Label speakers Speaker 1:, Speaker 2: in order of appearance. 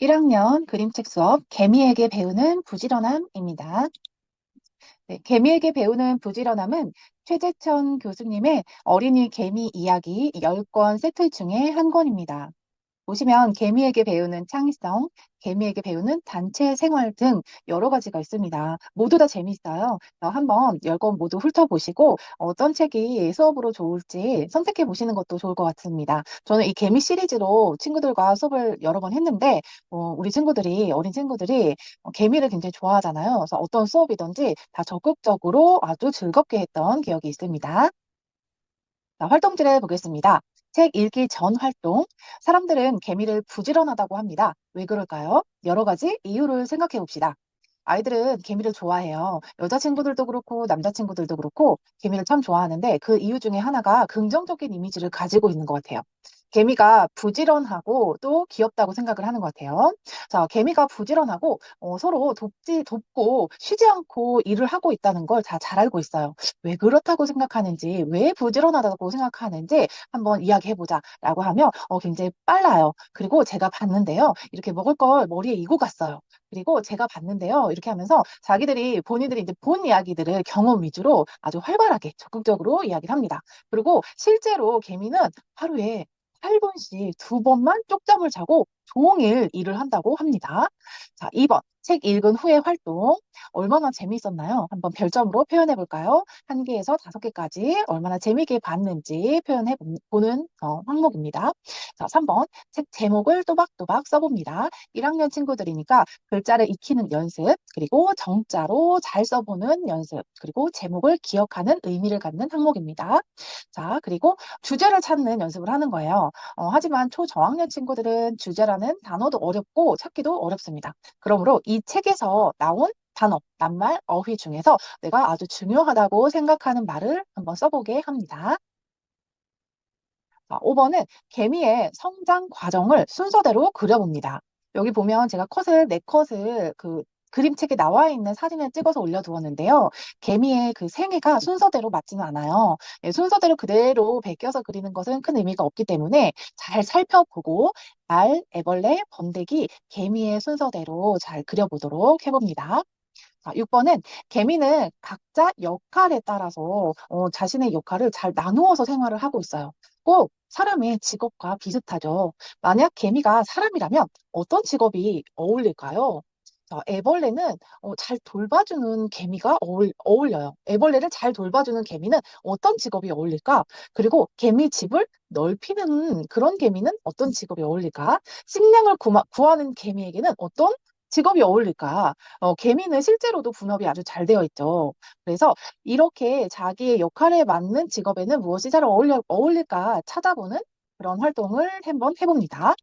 Speaker 1: 1학년 그림책 수업 개미에게 배우는 부지런함입니다. 네, 개미에게 배우는 부지런함은 최재천 교수님의 어린이 개미 이야기 10권 세트 중에 한 권입니다. 보시면 개미에게 배우는 창의성, 개미에게 배우는 단체 생활 등 여러 가지가 있습니다. 모두 다 재미있어요. 한번 10권 모두 훑어보시고 어떤 책이 수업으로 좋을지 선택해 보시는 것도 좋을 것 같습니다. 저는 이 개미 시리즈로 친구들과 수업을 여러 번 했는데 어, 우리 친구들이 어린 친구들이 어, 개미를 굉장히 좋아하잖아요. 그래서 어떤 수업이든지 다 적극적으로 아주 즐겁게 했던 기억이 있습니다. 자, 활동지를 보겠습니다. 책 읽기 전 활동. 사람들은 개미를 부지런하다고 합니다. 왜 그럴까요? 여러 가지 이유를 생각해 봅시다. 아이들은 개미를 좋아해요. 여자친구들도 그렇고 남자친구들도 그렇고 개미를 참 좋아하는데 그 이유 중에 하나가 긍정적인 이미지를 가지고 있는 것 같아요. 개미가 부지런하고 또 귀엽다고 생각을 하는 것 같아요. 자, 개미가 부지런하고 어, 서로 돕지, 돕고 쉬지 않고 일을 하고 있다는 걸 다 잘 알고 있어요. 왜 그렇다고 생각하는지, 왜 부지런하다고 생각하는지 한번 이야기해보자 라고 하면 어, 굉장히 빨라요. 그리고 제가 봤는데요. 이렇게 먹을 걸 머리에 이고 갔어요. 그리고 제가 봤는데요. 이렇게 하면서 자기들이 본인들이 이제 본 이야기들을 경험 위주로 아주 활발하게 적극적으로 이야기를 합니다. 그리고 실제로 개미는 하루에 8분씩 두 번만 쪽잠을 자고 종일 일을 한다고 합니다. 자, 2번. 책 읽은 후의 활동. 얼마나 재미있었나요? 한번 별점으로 표현해 볼까요? 한 개에서 다섯 개까지 얼마나 재미있게 봤는지 표현해 보는 어, 항목입니다. 자, 3번. 책 제목을 또박또박 써봅니다. 1학년 친구들이니까 글자를 익히는 연습, 그리고 정자로 잘 써보는 연습, 그리고 제목을 기억하는 의미를 갖는 항목입니다. 자, 그리고 주제를 찾는 연습을 하는 거예요. 어, 하지만 초저학년 친구들은 주제 라는 단어도 어렵고 찾기도 어렵습니다. 그러므로 이 책에서 나온 단어, 낱말, 어휘 중에서 내가 아주 중요하다고 생각하는 말을 한번 써보게 합니다. 자, 5번은 개미의 성장 과정을 순서대로 그려봅니다. 여기 보면 제가 컷을, 네 컷을 그 그림책에 나와 있는 사진을 찍어서 올려두었는데요. 개미의 그 생애가 순서대로 맞지는 않아요. 예, 순서대로 그대로 베껴서 그리는 것은 큰 의미가 없기 때문에 잘 살펴보고 알, 애벌레, 번데기, 개미의 순서대로 잘 그려보도록 해봅니다. 자, 6번은 개미는 각자 역할에 따라서 어, 자신의 역할을 잘 나누어서 생활을 하고 있어요. 꼭 사람의 직업과 비슷하죠. 만약 개미가 사람이라면 어떤 직업이 어울릴까요? 자, 애벌레는 어, 잘 돌봐주는 개미가 어울, 어울려요. 애벌레를 잘 돌봐주는 개미는 어떤 직업이 어울릴까? 그리고 개미 집을 넓히는 그런 개미는 어떤 직업이 어울릴까? 식량을 구마, 구하는 개미에게는 어떤 직업이 어울릴까? 어, 개미는 실제로도 분업이 아주 잘 되어 있죠. 그래서 이렇게 자기의 역할에 맞는 직업에는 무엇이 잘 어울려, 어울릴까 찾아보는 그런 활동을 한번 해봅니다.